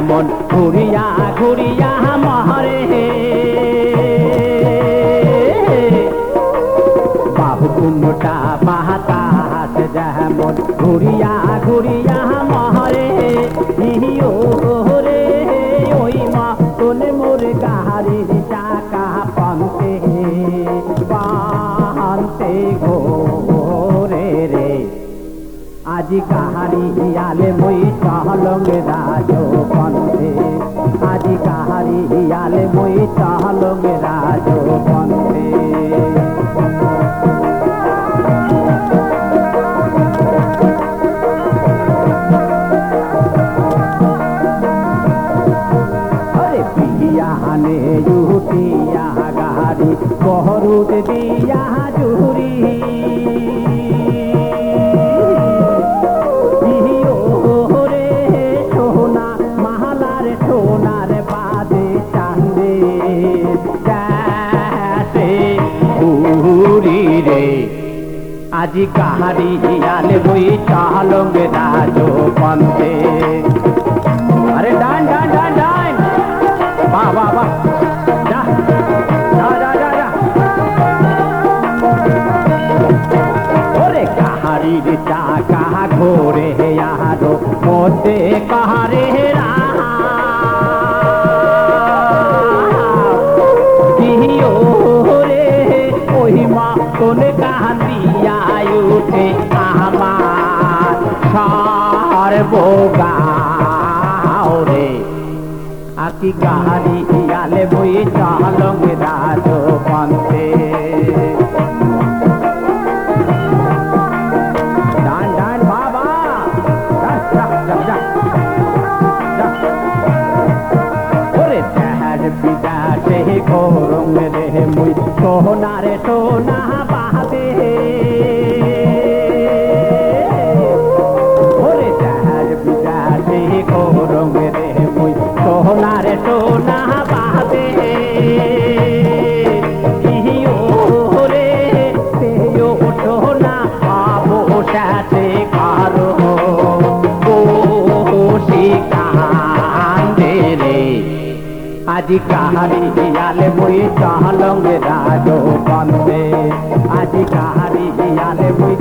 যেমন ঘুরিয়া ঘুরিয়া মহরে। বাহুকুমটা বাতাস যেমন ঘুরিয়া ঘুরিয়া মহরে। ইহিও ওই মা তোলে মোর গাহারি টাকা পান্তে পান্তে রে। আজি কাহারি হিয়ালে মই চহলঙ্গে রাজ রে সোনা মাহালার সোনার বাদে চান্দে যাতে ঘুরি রে আজি কাহারি হিয়ালে বই চালঙ্গে রাজ পন্থে কাহারির চাকা ঘোরে আরও মধ্যে কাহারে দিও রে ওই কোন কান্দিয়া উঠে আমার রে আকি ইয়ালে বই চালং রাজ বিদাসে গরম রে মুই সোনারে সোনা বাহাদে ওরে দেহার বিদাসে গরম রে মুই সোনা বাহাদে রে সোনা আবো কারও। কান্দে রে আজি কাহারি হিয়ালে মুই চাহলঙ্গে রাজ বন্দে আজি কাহারি হিয়ালে মুই